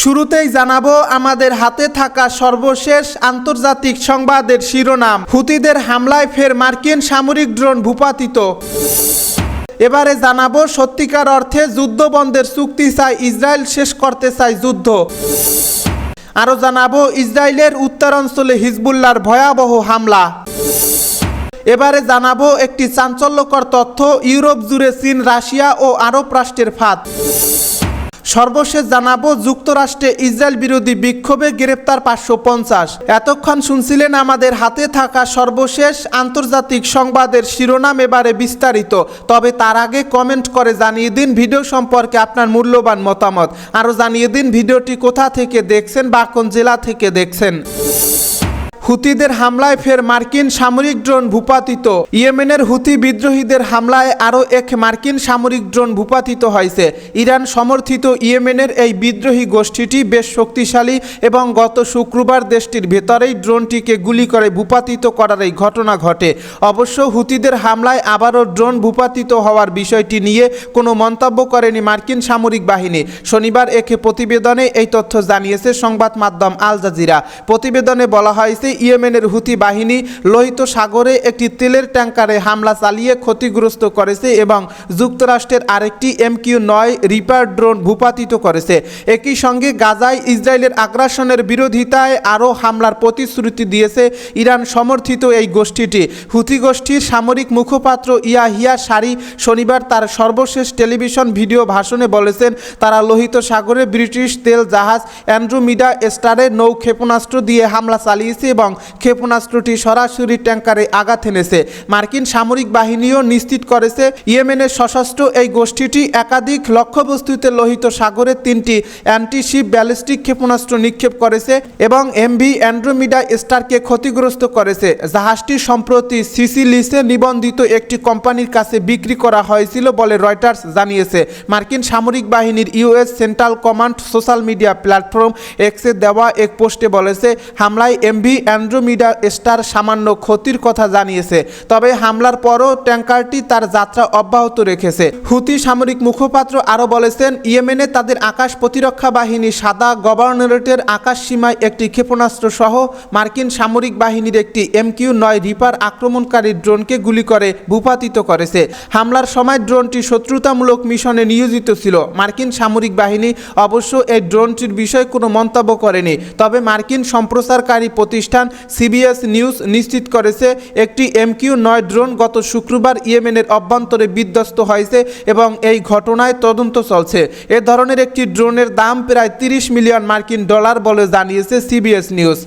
শুরুতেই জানাব, আমাদের হাতে থাকা সর্বশেষ আন্তর্জাতিক সংবাদের শিরোনাম, হুতিদের হামলায় ফের মার্কিন সামরিক ড্রোন ভূপাতিত। এবারে জানাব, সত্যিকার অর্থে যুদ্ধ বন্ধের চুক্তি চায় ইসরায়েল শেষ করতে চায় যুদ্ধ। আরও জানাব, ইসরায়েলের উত্তরাঞ্চলে হিজবুল্লার ভয়াবহ হামলা। এবারে জানাব, একটি চাঞ্চল্যকর তথ্য, ইউরোপ জুড়ে চীন, রাশিয়া ও আরব রাষ্ট্রের ফাঁদ। সর্বশেষ জানাব যুক্তরাষ্ট্রে ইসরায়েল বিরোধী বিক্ষোভে গ্রেপ্তার পাঁচশো পঞ্চাশ। এতক্ষণ শুনছিলেন আমাদের হাতে থাকা সর্বশেষ আন্তর্জাতিক সংবাদের শিরোনাম এবারে বিস্তারিত। তবে তার আগে কমেন্ট করে জানিয়ে দিন ভিডিও সম্পর্কে আপনার মূল্যবান মতামত। আরও জানিয়ে দিন ভিডিওটি কোথা থেকে দেখছেন, বা কোন জেলা থেকে দেখছেন। হুতিদের হামলায় ফের মার্কিন সামরিক ড্রোন ভূপাতিত। ইয়েমেনের হুতি বিদ্রোহীদের হামলায় আরও এক মার্কিন সামরিক ড্রোন ভূপাতিত হয়েছে। ইরান সমর্থিত ইয়েমেনের এই বিদ্রোহী গোষ্ঠীটি বেশ শক্তিশালী এবং গত শুক্রবার দেশটির ভেতরেই ড্রোনটিকে গুলি করে ভূপাতিত করার এই ঘটনা ঘটে। অবশ্য হুতিদের হামলায় আবারও ড্রোন ভূপাতিত হওয়ার বিষয়টি নিয়ে কোনো মন্তব্য করেনি মার্কিন সামরিক বাহিনী। শনিবার এক প্রতিবেদনে এই তথ্য জানিয়েছে সংবাদ মাধ্যম আল জাজিরা। প্রতিবেদনে বলা হয়েছে ইয়েমেনের হুতি বাহিনী লোহিত সাগরে একটি তেলের ট্যাঙ্কারে হামলা চালিয়ে ক্ষতিগ্রস্ত করেছে এবং যুক্তরাষ্ট্রের আরেকটি এমকিউ নয় রিপার ড্রোন ভূপাতিত করেছে। একই সঙ্গে গাজায় ইসরায়েলের আগ্রাসনের বিরোধিতায় আরও হামলার প্রতিশ্রুতি দিয়েছে ইরান সমর্থিত এই গোষ্ঠীটি। হুতি গোষ্ঠীর সামরিক মুখপাত্র ইয়াহিয়া সারি শনিবার তার সর্বশেষ টেলিভিশন ভিডিও ভাষণে বলেছেন, তারা লোহিত সাগরে ব্রিটিশ তেল জাহাজ অ্যান্ড্রোমিডা স্টারে নৌ ক্ষেপণাস্ত্র দিয়ে হামলা চালিয়েছে এবং ক্ষেপণাস্ত্রটি সরাসরি ট্যাঙ্কারে আঘাত এনেছে। মার্কিন সামরিক বাহিনীও নিশ্চিত করেছে, ইয়েমেনের সশস্ত্র এই গোষ্ঠীটি একাধিক লক্ষ্যবস্তুতে লোহিত সাগরে তিনটি অ্যান্টিশিপ ব্যালিস্টিক ক্ষেপণাস্ত্র নিক্ষেপ করেছে এবং এমভি অ্যান্ড্রোমিডা স্টারকে ক্ষতিগ্রস্ত করেছে। জাহাজটি সম্প্রতি সিসিলিসে নিবন্ধিত একটি কোম্পানির কাছে বিক্রি করা হয়েছিল বলে রয়টার্স জানিয়েছে। মার্কিন সামরিক বাহিনীর US central command social media platform এক্সে দেওয়া এক পোস্টে বলেছে, হামলায় এমভি অ্যান্ড্রোমিডা স্টার সামান্য ক্ষতির কথা জানিয়েছে, তবে হামলার পরও ট্যাঙ্কারটি তার যাত্রা অব্যাহত রেখেছে। হুতি সামরিক মুখপাত্র আরও বলেছেন, ইয়েমেনে তাদের আকাশ প্রতিরক্ষা বাহিনী সাদা গভর্নরেটের আকাশ সীমায় একটি ক্ষেপণাস্ত্র সহ মার্কিন সামরিক বাহিনীর একটি এমকিউ নয় রিপার আক্রমণকারী ড্রোনকে গুলি করে ভূপাতিত করেছে। হামলার সময় ড্রোনটি শত্রুতামূলক মিশনে নিয়োজিত ছিল। মার্কিন সামরিক বাহিনী অবশ্য এই ড্রোনটির বিষয়ে কোনো মন্তব্য করেনি, তবে মার্কিন সম্প্রচারকারী প্রতিষ্ঠান সিবিএস নিউজ নিশ্চিত করেছে, একটি এমকিউ নয় ড্রোন গত শুক্রবার ইয়েমেনের অভ্যন্তরে বিধ্বস্ত হয়েছে এবং এই ঘটনায় তদন্ত চলছে। এ ধরনের একটি ড্রোনের দাম প্রায় তিরিশ মিলিয়ন মার্কিন ডলার বলে জানিয়েছে সিবিএস নিউজ।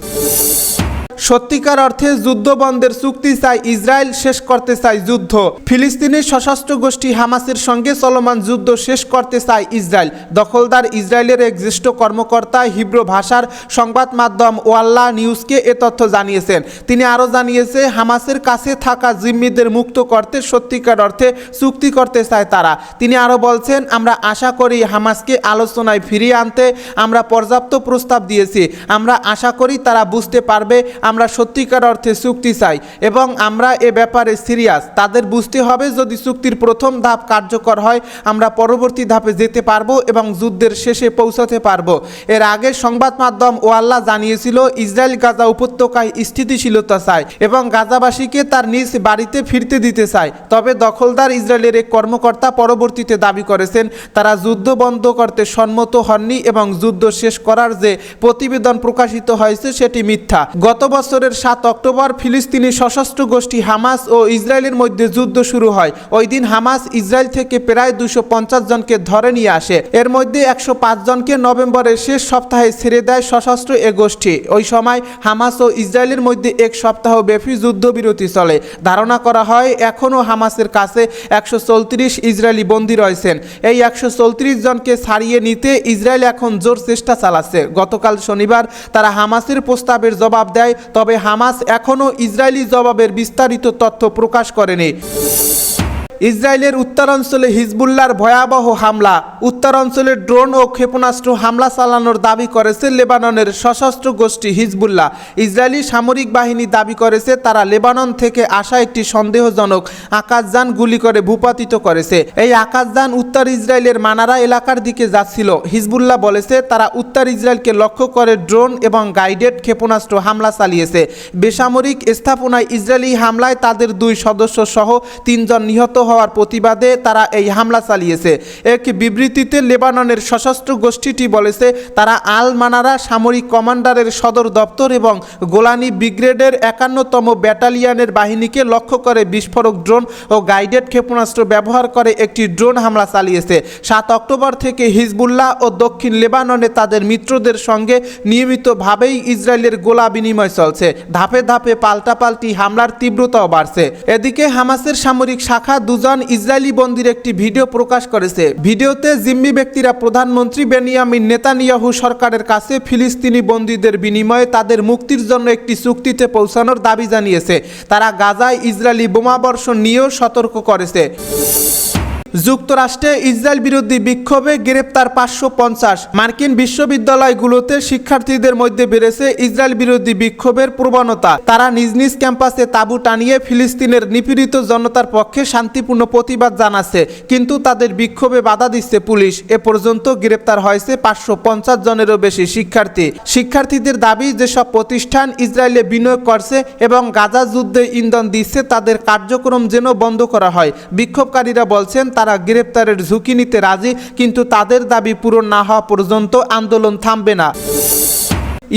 সত্যিকার অর্থে যুদ্ধ বন্ধের চুক্তি চায় ইসরায়েল শেষ করতে চায় যুদ্ধ। ফিলিস্তিনের সশস্ত্র গোষ্ঠী হামাসের সঙ্গে চলমান যুদ্ধ শেষ করতে চায় ইসরায়েল। দখলদার ইসরায়েলের এক জ্যেষ্ঠ কর্মকর্তা হিব্রু ভাষার সংবাদ মাধ্যম ওয়াল্লা নিউজকে এ তথ্য জানিয়েছেন। তিনি আরও জানিয়েছে, হামাসের কাছে থাকা জিম্মিদের মুক্ত করতে সত্যিকার অর্থে চুক্তি করতে চায় তারা। তিনি আরও বলছেন, আমরা আশা করি হামাসকে আলোচনায় ফিরিয়ে আনতে আমরা পর্যাপ্ত প্রস্তাব দিয়েছি। আমরা আশা করি তারা বুঝতে পারবে আমরা সত্যিকার অর্থে চুক্তি চাই এবং আমরা এ ব্যাপারে সিরিয়াস। তাদের বুঝতে হবে যদি চুক্তির প্রথম ধাপ কার্যকর হয়, আমরা পরবর্তী ধাপে যেতে পারব এবং যুদ্ধের শেষে পৌঁছাতে পারব। এর আগে সংবাদ মাধ্যম ওয়াল্লা জানিয়েছিল, ইসরায়েল গাজা উপত্যকায় স্থিতিশীলতা চায় এবং গাজাবাসীকে তার নিজ বাড়িতে ফিরতে দিতে চায়। তবে দখলদার ইসরায়েলের এক কর্মকর্তা পরবর্তীতে দাবি করেছেন, তারা যুদ্ধ বন্ধ করতে সম্মত হননি এবং যুদ্ধ শেষ করার যে প্রতিবেদন প্রকাশিত হয়েছে সেটি মিথ্যা। গত বছরের সাত অক্টোবর ফিলিস্তিনি সশস্ত্র গোষ্ঠী হামাস ও ইসরায়েলের মধ্যে যুদ্ধ শুরু হয়। ওই দিন হামাস ইসরায়েল থেকে প্রায় দুশো পঞ্চাশ জনকে ধরে নিয়ে আসে। এর মধ্যে একশো পাঁচ জনকে নভেম্বরের শেষ সপ্তাহে ছেড়ে দেয় সশস্ত্র এ গোষ্ঠী। ওই সময় হামাস ও ইসরায়েলের মধ্যে এক সপ্তাহ ব্যাপী যুদ্ধবিরতি চলে। ধারণা করা হয়, এখনও হামাসের কাছে একশো চৌত্রিশ ইসরায়েলি বন্দী রয়েছেন। এই একশো চৌত্রিশ জনকে ছাড়িয়ে নিতে ইসরায়েল এখন জোর চেষ্টা চালাচ্ছে। গতকাল শনিবার তারা হামাসের প্রস্তাবের জবাব দেয় তবে হামাস এখনও ইসরায়েলি জবাবের বিস্তারিত তথ্য প্রকাশ করেনি। ইসরায়েলের উত্তরাঞ্চলে হিজবুল্লার ভয়াবহ হামলা, উত্তরাঞ্চলে ড্রোন ও ক্ষেপণাস্ত্র হামলা চালানোর দাবি করেছে লেবাননের সশস্ত্র গোষ্ঠী হিজবুল্লাহ। ইসরায়েলি সামরিক বাহিনী দাবি করেছে, তারা লেবানন থেকে আসা একটি সন্দেহজনক আকাশযান গুলি করে ভূপাতিত করেছে। এই আকাশযান উত্তর ইসরায়েলের মানারা এলাকার দিকে যাচ্ছিল। হিজবুল্লাহ বলেছে, তারা উত্তর ইসরায়েলকে লক্ষ্য করে ড্রোন এবং গাইডেড ক্ষেপণাস্ত্র হামলা চালিয়েছে। বেসামরিক স্থাপনায় ইসরায়েলি হামলায় তাদের দুই সদস্য সহ তিনজন নিহত হওয়ার প্রতিবাদে তারা এই হামলা চালিয়েছে। এক বিবৃতিতে লেবাননের সশস্ত্র গোষ্ঠীটি বলেছে, তারা আল মানারা সামরিক কমান্ডারের সদর দপ্তর এবং গোলানি ব্রিগেডের একান্নতম ব্যাটালিয়নের বাহিনীকে লক্ষ্য করে বিস্ফোরক ড্রোন ও গাইডেড ক্ষেপণাস্ত্র ব্যবহার করে একটি ড্রোন হামলা চালিয়েছে। সাত অক্টোবর থেকে হিজবুল্লাহ ও দক্ষিণ লেবাননে তাদের মিত্রদের সঙ্গে নিয়মিতভাবেই ইসরায়েলের গোলা বিনিময় চলছে। ধাপে ধাপে পাল্টাপাল্টি হামলার তীব্রতাও বাড়ছে। এদিকে হামাসের সামরিক শাখা দুজন ইসরায়েলি বন্দির একটি ভিডিও প্রকাশ করেছে। ভিডিওতে জিম্মি ব্যক্তিরা প্রধানমন্ত্রী বেনিয়ামিন নেতানিয়াহু সরকারের কাছে ফিলিস্তিনি বন্দীদের বিনিময়ে তাদের মুক্তির জন্য একটি চুক্তিতে পৌঁছানোর দাবি জানিয়েছে। তারা গাজায় ইসরায়েলি বোমাবর্ষণ নিয়েও সতর্ক করেছে। যুক্তরাষ্ট্রে ইসরায়েল বিরোধী বিক্ষোভে গ্রেপ্তার পাঁচশো পঞ্চাশ মার্কিন বিশ্ববিদ্যালয়গুলোতে শিক্ষার্থীদের মধ্যে বেড়েছে ইসরায়েল বিরোধী বিক্ষোভের প্রবণতা। তারা নিজ নিজ ক্যাম্পাসে তাঁবু টানিয়ে ফিলিস্তিনের নিপীড়িত জনতার পক্ষে শান্তিপূর্ণ প্রতিবাদ জানাচ্ছে, কিন্তু তাদের বিক্ষোভে বাধা দিচ্ছে পুলিশ। এ পর্যন্ত গ্রেপ্তার হয়েছে পাঁচশো পঞ্চাশ জনেরও বেশি শিক্ষার্থী। শিক্ষার্থীদের দাবি, যেসব প্রতিষ্ঠান ইসরায়েলে বিনিয়োগ করছে এবং গাজা যুদ্ধে ইন্ধন দিচ্ছে, তাদের কার্যক্রম যেন বন্ধ করা হয়। বিক্ষোভকারীরা বলছেন তারা গ্রেপ্তারের ঝুঁকি নিতে রাজি, কিন্তু তাদের দাবি পূরণ না হওয়া পর্যন্ত আন্দোলন থামবে না।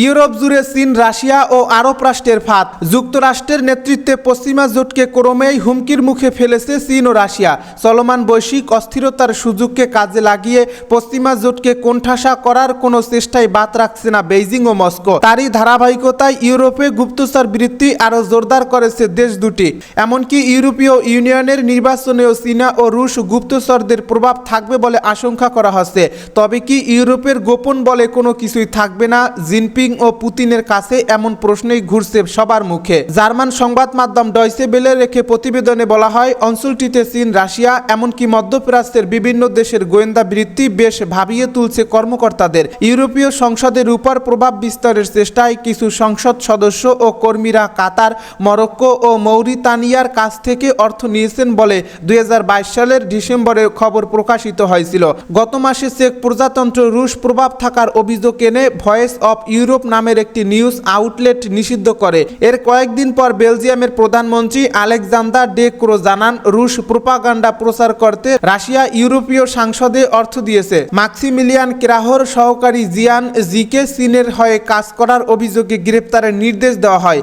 ইউরোপ জুড়ে চীন, রাশিয়া ও আরব রাষ্ট্রের ফাঁদ। যুক্তরাষ্ট্রের নেতৃত্বে পশ্চিমা জোটকে ক্রমেই হুমকির মুখে ফেলেছে চীন ও রাশিয়া। চলমান বৈশ্বিক অস্থিরতার সুযোগকে কাজে লাগিয়ে পশ্চিমা জোটকে কোণঠাসা করার কোনো চেষ্টায় বাদ রাখছে না বেইজিং ও মস্কো। তারই ধারাবাহিকতায় ইউরোপে গুপ্তচর বৃত্তি আরও জোরদার করেছে দেশ দুটি। এমনকি ইউরোপীয় ইউনিয়নের নির্বাচনেও চীনা ও রুশ গুপ্তচরদের প্রভাব থাকবে বলে আশঙ্কা করা হচ্ছে। তবে কি ইউরোপের গোপন বলে কোনো কিছুই থাকবে না? জিনপিং ও পুতিনের কাছে এমন প্রশ্নই ঘুরছে সবার মুখে। জার্মান সংবাদ মাধ্যম ডয়সে বেলে রেখে প্রতিবেদনে বলা হয়, অঞ্চলটিতে চীন, রাশিয়া, এমনকি মধ্যপ্রাচ্যের বিভিন্ন দেশের গোয়েন্দা বৃত্তি বেশ ভাবিয়ে তুলছে কর্মকর্তাদের। ইউরোপীয় সংসদের উপর প্রভাব বিস্তারের চেষ্টায় কিছু সংসদ সদস্য ও কর্মীরা কাতার, মরক্কো ও মৌরিতানিয়ার কাছ থেকে অর্থ নিয়েছেন বলে দুই হাজার বাইশ সালের ডিসেম্বরে খবর প্রকাশিত হয়েছিল। গত মাসে চেক প্রজাতন্ত্র রুশ প্রভাব থাকার অভিযোগ এনে ভয়েস অফ ইউরোপ নামের একটি নিউজ আউটলেট নিষিদ্ধ করে। এর কয়েকদিন পর বেলজিয়ামের প্রধানমন্ত্রী আলেকজান্ডার ডে ক্রো জানান, রুশ প্রোপাগান্ডা প্রচার করতে রাশিয়া ইউরোপীয় সাংসদে অর্থ দিয়েছে। মাক্সিমিলিয়ান ক্রাহর সহকারী জিয়ান জিকে চীনের হয়ে কাজ করার অভিযোগে গ্রেপ্তারের নির্দেশ দেওয়া হয়।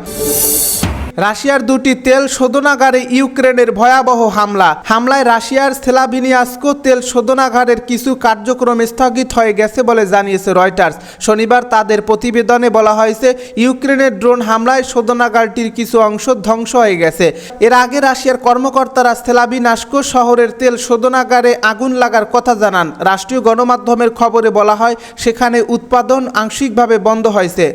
রাশিয়ার দুটি তেল শোধনাগারে ইউক্রেনের ভয়াবহ হামলা। হামলায় রাশিয়ার সেলাভিনিয়াস্কো তেল শোধনাগারের কিছু কার্যক্রম স্থগিত হয়ে গেছে বলে জানিয়েছে রয়টার্স। শনিবার তাদের প্রতিবেদনে বলা হয়েছে, ইউক্রেনের ড্রোন হামলায় শোধনাগারটির কিছু অংশ ধ্বংস হয়ে গেছে। এর আগে রাশিয়ার কর্মকর্তারা সেলাভিনাস্কো শহরের তেল শোধনাগারে আগুন লাগার কথা জানান। রাষ্ট্রীয় গণমাধ্যমের খবরে বলা হয়, সেখানে উৎপাদন আংশিকভাবে বন্ধ হয়েছে।